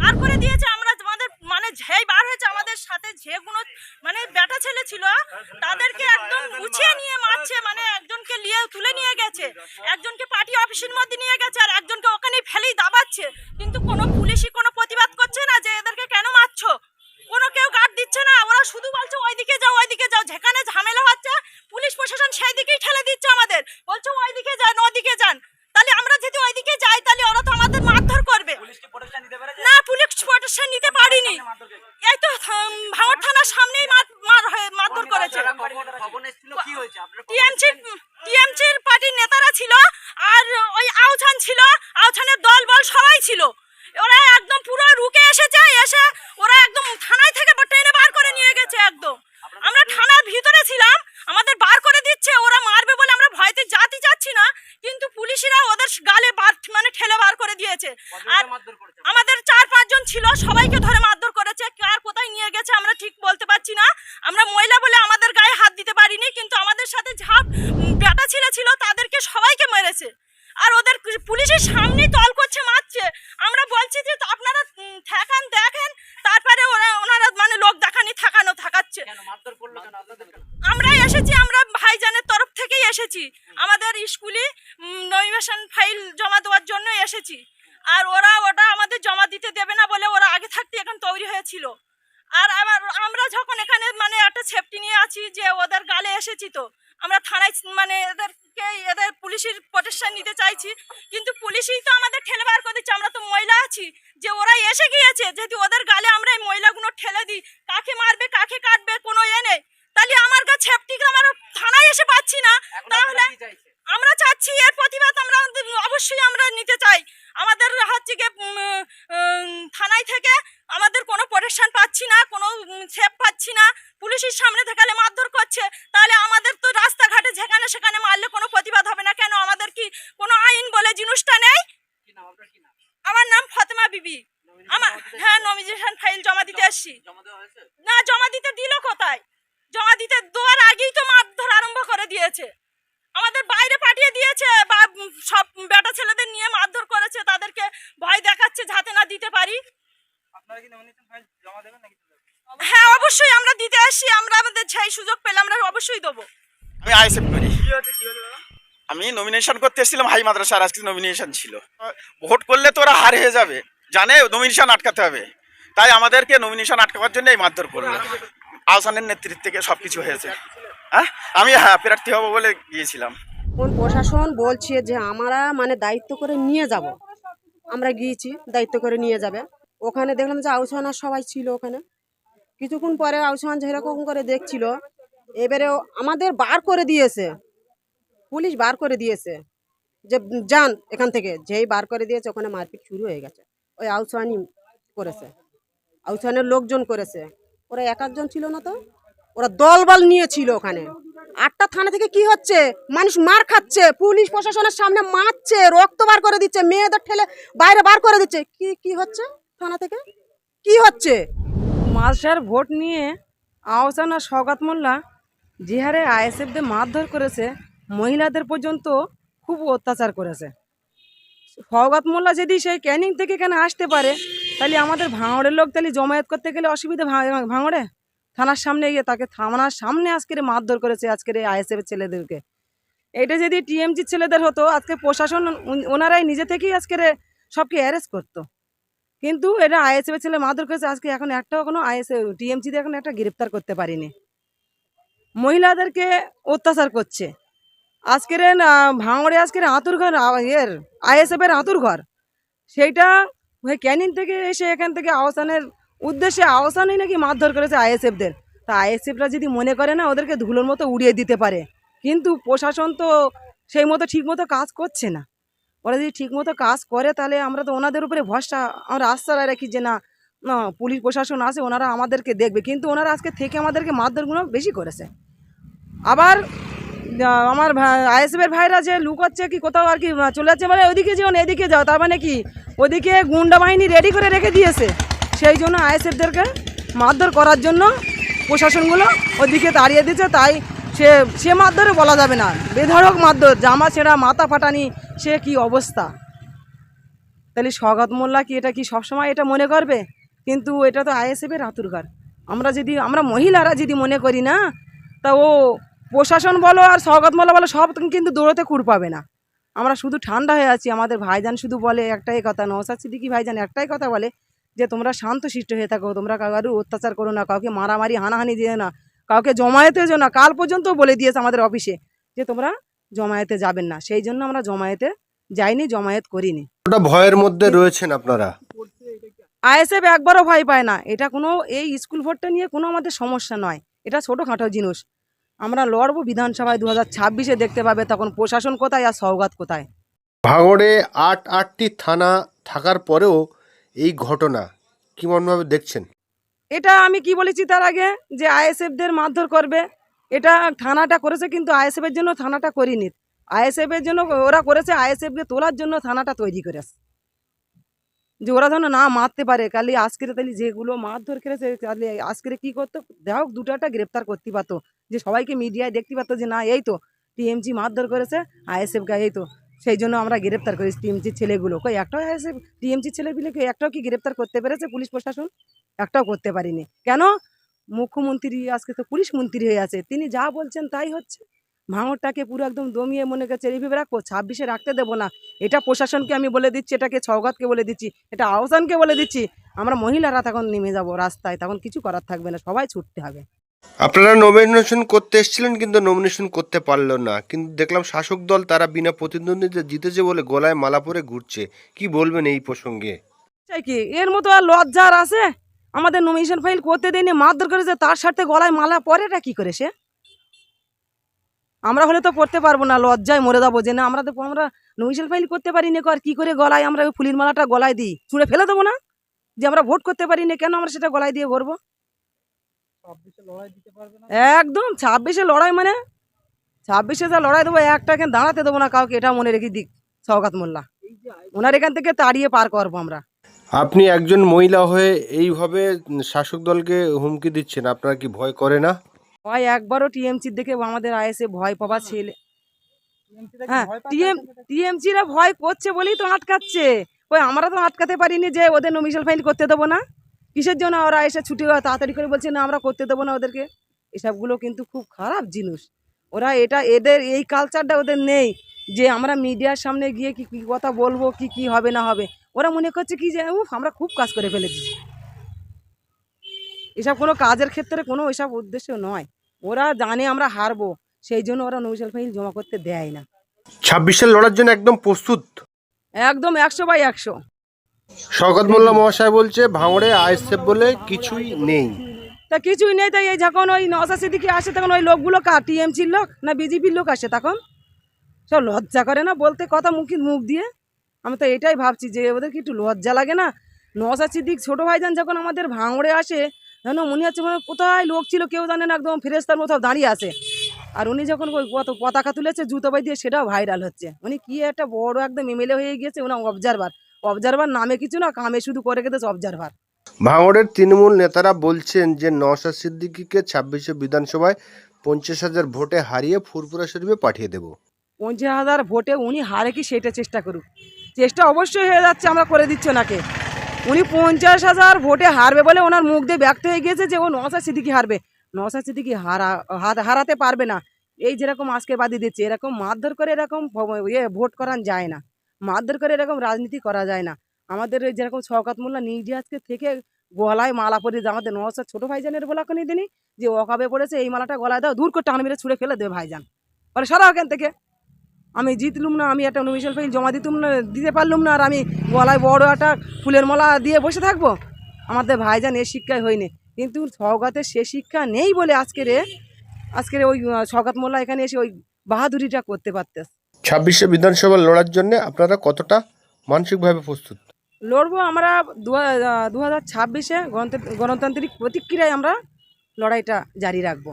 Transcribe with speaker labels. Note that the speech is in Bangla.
Speaker 1: বার করে দিয়েছে আমরা তোমাদের মানে যেই বার হয়েছে আমাদের সাথে যেগুলো মানে বেটা ছেলে ছিল, তাদেরকে একদম গুছিয়ে নিয়ে মারছে মানে একজনকে নিয়ে তুলে নিয়ে গেছে, একজনকে পার্টি অফিসের মধ্যে নিয়ে গেছে, আর একজনকে ওখানে ফেলেই দাবাচ্ছে। কিন্তু কোনো পুলিশই কোনো প্রতিবাদ করছে না যে এদেরকে কেন মারছো কোনো কেউ গার্ড দিচ্ছে না ওরা শুধু বলছে ওইদিকে যাও ওইদিকে যাও যেখানে ঝামেলা হচ্ছে পুলিশ প্রশাসন সেই দিকেই ঠেলে দিচ্ছে আমাদের বলছে ওইদিকে যান ওদিকে যান তাহলে আমরা যদি ওইদিকে যাই তাহলে ওরা তো আমাদের মারধর করবে না পুলিশ প্রোটেকশন নিতে এই তো ভাঙড় থানার সামনেই মার মার মারধর করেছে। টিএমসি, টিএমসির পার্টির নেতারা ছিল, আর ওই আউছান ছিল, আউছানের দল বল সবাই ছিল। ওরা একদম পুরো রুকে এসেছে, এসে ওরা একদম থানায় থেকে ট্রেনে বার করে নিয়ে গেছে একদম। আমরা থানার ভিতরে ছিলাম, আমাদের বার করে দিচ্ছে, ওরা মারবে বলে আমরা ভয়তে জাতি যাচ্ছি না, কিন্তু পুলিশরা ওদের গালে বার মানে ঠেলে বার করে দিয়েছে। আর আমাদের চার পাঁচজন ছিল, সবাইকে ধরে মারধর করেছে কার কোথায় নিয়ে গেছে আমরা ঠিক বলতে পারছি না আমরা মহিলা বলে আমাদের গায়ে হাত দিতে পারিনি কিন্তু আমাদের সাথে যা উম, বেটা ছেলে ছিল তাদেরকে সবাইকে মেরেছে। আর ওদের পুলিশের সামনে তল করছে মারছে। আমরা বলছি যে আপনারা ঠেকান দেখেন। তারপরে ওরা ওনারা মানে লোক দেখানি থাকানো থাকাচ্ছে। আমরা এসেছি আমরা ভাইজানের তরফ থেকেই এসেছি। আমাদের স্কুলে নমিনেশন ফাইল জমা দেওয়ার জন্য এসেছি। আর ওরা ওটা আমাদের জমা দিতে দেবে না বলে ওরা আগে থাকতে এখন তৈরি হয়েছিল। আর আবার আমরা যখন এখানে মানে একটা সেফটি নিয়ে আছি যে ওদের গালে এসেছি তো। আমরা থানায় মানে এদেরকে এদের পুলিশের প্রোটেকশন নিতে চাইছি। কিন্তু পুলিশই তো আমাদের ঠেলে বার করে দিচ্ছে। আমরা তো মহিলা আছি। যে ওরা এসে গিয়েছে যদি ওদের গালে আমরা এই মহিলাগুলো ঠেলে দিই কাকে মারবে কাকে কাটবে কোনো এ নেই। তাহলে আমার কাছে সেফটি আমার থানায় এসে পাচ্ছি না। তাহলে আমরা চাচ্ছি এর প্রতিবাদ আমরা অবশ্যই আমরা নিতে চাই। আমাদের হচ্ছে গিয়ে থানায় থেকে আমাদের কোনো প্রোটেকশন পাচ্ছি না কোনো সেফ পাচ্ছি না। পুলিশের সামনে দেখালে মারধর করছে। তাহলে আমাদের যেখানে সেখানে মারলে কোনো প্রতিবাদ হবে না? কেন আমাদের কি কোনো আইন বলে জিনিসটা নেই? আমার নাম ফতেমা বিবি। আমার হ্যাঁ নমিনেশন ফাইল জমা দিতে আসছি। না জমা দিতে দিল কোথায়? জমা দিতে দেওয়ার আগেই তো মারধর আরম্ভ করে দিয়েছে। আমাদের বাইরে পাঠিয়ে দিয়েছে বা সব বেটা ছেলেদের নিয়ে মারধর করেছে তাদেরকে ভয় দেখাচ্ছে যাতে না দিতে পারি। হ্যাঁ অবশ্যই আমরা দিতে আসি আমরা আমাদের সেই সুযোগ পেলে আমরা অবশ্যই দেবো।
Speaker 2: আমি আইএসএফ করি। আমি নমিনেশন করতে এসেছিলাম হাই মাদ্রাসার আজকে নমিনেশন ছিল। ভোট করলে তো ওরা হার হয়ে যাবে। জানে নমিনেশন আটকাতে হবে। তাই আমাদেরকে নমিনেশন আটকাবার জন্য এই মারধর করল। আহসানের নেতৃত্বে থেকে সব কিছু হয়েছে। হ্যাঁ? আমি হ্যাঁ প্রার্থী হব বলে গিয়েছিলাম।
Speaker 3: কোন প্রশাসন বলছে যে আমরা মানে দায়িত্ব করে নিয়ে যাব। আমরা গিয়েছি দায়িত্ব করে নিয়ে যাবে। ওখানে দেখলাম যে আউসমানার সবাই ছিল ওখানে। কিছুক্ষণ পরে আউসমান যেরকম করে দেখছিল এবারে আমাদের বার করে দিয়েছে। পুলিশ বার করে দিয়েছে। যে, যান এখান থেকে। যেই বার করে দিয়েছে, ওখানে মারপিট শুরু হয়ে গেছে। ওই আউসমানই করেছে। আউসমানের লোকজন করেছে। ওরা এক একজন ছিল না তো? ওরা দলবল নিয়ে ছিল ওখানে। আটটা থানা থেকে কি হচ্ছে? মানুষ মার খাচ্ছে। পুলিশ প্রশাসনের সামনে মারছে, রক্ত বার করে দিচ্ছে, মেয়েদের ঠেলে বাইরে বার করে দিচ্ছে। কি কি হচ্ছে থানা থেকে? কি হচ্ছে?
Speaker 4: মাসের ভোট নিয়ে আহসান আর মোল্লা যে হারে আইএসএফদের মারধর করেছে, মহিলাদের পর্যন্ত খুব অত্যাচার করেছে। সৌগাত মোল্লা যদি সেই ক্যানিং থেকে এখানে আসতে পারে, তাহলে আমাদের ভাঙড়ের লোক তাহলে জমায়েত করতে গেলে অসুবিধা ভাঙড়ে? থানার সামনে গিয়ে তাকে থানার সামনে আজকের মারধর করেছে আজকের এই আইএসএফ ছেলেদেরকে। এটা যদি টিএমজি ছেলেদের হতো, আজকে প্রশাসন ওনারাই নিজে থেকেই আজকের সবকে অ্যারেস্ট করতো। কিন্তু এটা আইএসএফ ছেলে মারধর করেছে, আজকে এখন একটাও কোনো আইএসএ টিএমসিতে এখন একটা গ্রেপ্তার করতে পারিনি। মহিলাদেরকে অত্যাচার করছে। আজকের ভাঙড়ে আজকের আতুর ঘর এর আইএসএফ এর আতুর ঘর। সেইটা ওই ক্যানিং থেকে এসে এখান থেকে আহসানের উদ্দেশ্যে আহসানই নাকি মারধর করেছে আইএসএফদের। তা আইএসএফরা যদি মনে করে না, ওদেরকে ধুলোর মতো উড়িয়ে দিতে পারে। কিন্তু প্রশাসন তো সেই মতো ঠিক মতো কাজ করছে না। ওরা যদি ঠিকমতো কাজ করে, তাহলে আমরা তো ওনাদের উপরে ভরসা, আমরা আস্থা রাখি যে না না, পুলিশ প্রশাসন আছে, ওনারা আমাদেরকে দেখবে। কিন্তু ওনারা আজকে থেকে আমাদেরকে মারধরগুলো বেশি করেছে। আবার আমার আইএসএফের ভাইরা যে লুকোচ্ছে কি কোথাও আর কি চলে যাচ্ছে মানে ওইদিকে যেও না, এদিকে যাও, তার মানে কি? ওদিকে গুন্ডা বাহিনী রেডি করে রেখে দিয়েছে। সেই জন্য আইএসএফদেরকে মারধর করার জন্য প্রশাসনগুলো ওদিকে তাড়িয়ে দিয়েছে, তাই সে সে মারধরে বলা যাবে না। বেধড়ক মারধর, জামা ছেঁড়া, মাথা ফাটানি, সে কি অবস্থা? তাহলে স্বগত মোল্লা কি এটা কি সবসময় এটা মনে করবে? কিন্তু এটা তো আইএসএফের আতুরঘর। আমরা যদি, আমরা মহিলারা যদি মনে করি না, তা ও প্রশাসন বলো আর স্বগত মোল্লা বলো সব কিন্তু দৌড়তে কুড় পাবে না। আমরা শুধু ঠান্ডা হয়ে আছি আমাদের ভাইজান শুধু বলে একটাই কথা নওসাদ সিদ্দিকি ভাইজান একটাই কথা বলে যে তোমরা শান্তশিষ্ট হয়ে থাকো তোমরা কারোর অত্যাচার করো না কাউকে মারামারি হানাহানি দিও না কাউকে জমায়েতে যেও না। কাল পর্যন্ত বলে দিয়েছে আমাদের অফিসে যে তোমরা জমায়েতে যাবেন না। সেই জন্য আমরা জমায়েতে যাইনি জমায়েত করিনি।
Speaker 5: ওটা ভয়ের মধ্যে রয়েছেন আপনারা।
Speaker 4: আইএসএফ একবারও ভয় পায় না। এটা কোনো এই স্কুল ভোটটা নিয়ে কোনো আমাদের সমস্যা নয়। এটা ছোটোখাটো জিনিস। আমরা লড়বো বিধানসভায় দু হাজার ছাব্বিশে দেখতে পাবে তখন প্রশাসন কোথায় আর সৌগাত কোথায়।
Speaker 5: ভাঙড়ে আট আটটি থানা থাকার পরেও এই ঘটনা কেমনভাবে দেখছেন?
Speaker 4: এটা আমি কি বলেছি তার আগে? যে আইএসএফদের মারধর করবে। এটা থানাটা করেছে কিন্তু আইএসএফের জন্য থানাটা করিনি। আইএসএফের জন্য ওরা করেছে আইএসএফকে তোলার জন্য থানাটা তৈরি করেছে। যে ওরা যেন না মারতে পারে কালি আজকের তাহলে যেগুলো মারধর করেছে তাহলে আজকের কি করতো? দেখ দুটাটা গ্রেপ্তার করতে পারতো। যে সবাইকে মিডিয়ায় দেখতে পারতো যে না, এই তো টিএমজি মারধর করেছে, আইএসএফ গা, এই তো। সেই জন্য আমরা গ্রেপ্তার করেছি টিএমজির ছেলেগুলো। কই, একটাও আইএসএফ টিএমজির ছেলেগুলোকে একটাও কি গ্রেপ্তার করতে পেরেছে পুলিশ প্রশাসন? একটাও করতে পারিনি। কেন? মুখ্যমন্ত্রী, আজকে তো পুলিশ মন্ত্রী হয়ে আছে, তিনি যা বলছেন তাই হচ্ছে। ভাঙরটাকে পুরো একদম দমিয়ে মনে করছে এইভাবে রাখব, ছাব্বিশে রাখতে দেবো না। এটা প্রশাসনকে আমি বলে দিচ্ছি, এটাকে ছৌগাতকে বলে দিচ্ছি, এটা আহসানকে বলে দিচ্ছি। আমরা মহিলারা তখন নেমে যাব রাস্তায়, তখন কিছু করার থাকবে না, সবাই ছুটতে হবে।
Speaker 5: আপনারা নমিনেশন করতে এসেছিলেন কিন্তু নমিনেশন করতে পারল না। কিন্তু দেখলাম শাসক দল তারা বিনা প্রতিদ্বন্দ্বিতা জিতেছে বলে গলায় মালা পরে ঘুরছে। কি বলবেন এই প্রসঙ্গে?
Speaker 4: কি? এর মতো আর লজ্জার আছে? আমাদের নমিনেশন ফাইল করতে দেয়নি, মারধর করেছে, তার সাথে গলায় মালা পরেটা কি করে সে? আমরা হলে তো পড়তে পারব না, লজ্জায় মরে যাব যে না, আমরা তো আমরা নমিনেশন ফাইল করতে পারি না আর কি করে গলায় আমরা ফুলির মালাটা গলায় দিই? ছুঁড়ে ফেলে দেবো না? যে আমরা ভোট করতে পারি না কেন আমরা সেটা গলায় দিয়ে ঘুরবো একদম ছাব্বিশে লড়াই মানে? ছাব্বিশে যা লড়াই দেবো একটা এখানে দাঁড়াতে দেবো না কাউকে এটা মনে রেখে দিক সৌগাত মোল্লা। ওনার এখান থেকে তাড়িয়ে পার করব আমরা।
Speaker 5: আপনি একজন মহিলা হয়ে এইভাবে শাসক দলকে হুমকি দিচ্ছেন আপনার কি ভয় করে না?
Speaker 4: ভয় একবারও টিএমসির দেখে আমাদের আইএসএ ভয় পাবা ছেলে হ্যাঁ টিএম টিএমসিরা ভয় করছে বলেই তো আটকাচ্ছে। ওই আমরা তো আটকাতে পারিনি যে ওদের নমিশাল ফাইল করতে দেবো না? কিসের জন্য ওরা এসে ছুটি হয়? তাড়াতাড়ি করে বলছে না আমরা করতে দেবো না ওদেরকে। এসবগুলো কিন্তু খুব খারাপ জিনিস। ওরা এটা এদের এই কালচারটা ওদের নেই যে আমরা মিডিয়ার সামনে গিয়ে কি কী কথা বলব কি কি হবে না হবে। ওরা মনে করছে কি যে উফ আমরা খুব কাজ করে ফেলেছি। এসব কোনো কাজের ক্ষেত্রে কোনো এসব উদ্দেশ্য নয়। ওরা জানে আমরা হারবো সেই জন্য ওরা নৌশাল ফাইল জমা করতে দেয় না।
Speaker 5: ছাব্বিশের লড়ার জন্য একদম প্রস্তুত?
Speaker 4: একদম একশো বাই একশো।
Speaker 5: শওকত মোল্লা মহাশয় বলছে, ভাঙড়ে আইএসএফ বলে কিছুই নেই।
Speaker 4: তা কিছুই নেই, তাই এই যখন ওই নশা সিদ্দিকি আসে, তখন ওই লোকগুলো কার টিএমসির লোক না বিজেপির লোক আসে তখন? সব লজ্জা করে না? বলতে কথা মুখে মুখ দিয়ে। আমি তো এটাই ভাবছি যে ওদের কি একটু লজ্জা লাগে না? নশা সিদ্দিক ছোটো ভাইজান যখন আমাদের ভাঙড়ে আসে, যেন মনে হচ্ছে মানে কোথায় লোক ছিল, কেউ জানে না, একদম ফেরেস্তার মতো দাঁড়িয়ে আছে। আর উনি যখন ওই কত পতাকা তুলেছে, জুতো বাই দিয়ে, সেটাও ভাইরাল হচ্ছে। উনি কি একটা বড় একদম এমএলএ হয়ে গিয়েছে ওনা অবজারভার অবজারভার নামে কিছু না কামে শুধু করে গেছে অবজারভার
Speaker 5: ভাঙড়ের তৃণমূল নেতারা বলছেন যে নওশাদ সিদ্দিকিকে ছাব্বিশে বিধানসভায় পঞ্চাশ হাজার ভোটে হারিয়ে ফুরপুরা শরীফে পাঠিয়ে দেব।
Speaker 4: পঞ্চাশ হাজার ভোটে উনি হারে কি সেটা চেষ্টা করুক। চেষ্টা অবশ্যই হয়ে যাচ্ছে আমরা করে দিচ্ছি ওনাকে। উনি পঞ্চাশ হাজার ভোটে হারবে বলে ওনার মুখ দিয়ে ব্যক্ত হয়ে গিয়েছে যে ও নশা সিদ্দিকি হারবে। নশা সিদ্দিকি হারা হারাতে পারবে না। এই যেরকম আজকে বাদি দিচ্ছে এরকম মারধর করে এরকম ইয়ে ভোট করান যায় না। মারধর করে এরকম রাজনীতি করা যায় না। আমাদের ওই যেরকম শওকাত মোল্লা নিজে আজকে থেকে গলায় মালা দিয়ে। আমাদের নশা ছোটো ভাইজানের বলা কোনো দিনই যে অকাবে পড়েছে, এই মালাটা গলায় দাও দূর করে টান মেরে ছুঁড়ে ফেলে দেবে ভাইজান। বলে, সরা ওখান থেকে। আমি জিতলুম না, আমি একটা নমিশাল ফাইল জমা দিতুম না, দিতে পারলুম না, আর আমি গলায় বড় একটা ফুলের মালা দিয়ে বসে থাকব। আমাদের ভাইজান এ শিক্ষায় হয়নি। কিন্তু সওগাতের সে শিক্ষা নেই বলে আজকের আজকের ওই সওগাত মোল্লা এখানে এসে ওই বাহাদুরিটা করতে পারতেস
Speaker 5: ছাব্বিশে বিধানসভা লড়ার জন্য আপনারা কতটা মানসিকভাবে প্রস্তুত?
Speaker 4: লড়বো আমরা দু হাজার ছাব্বিশে গণতান্ত্রিক প্রতিক্রিয়ায় আমরা লড়াইটা জারি রাখব।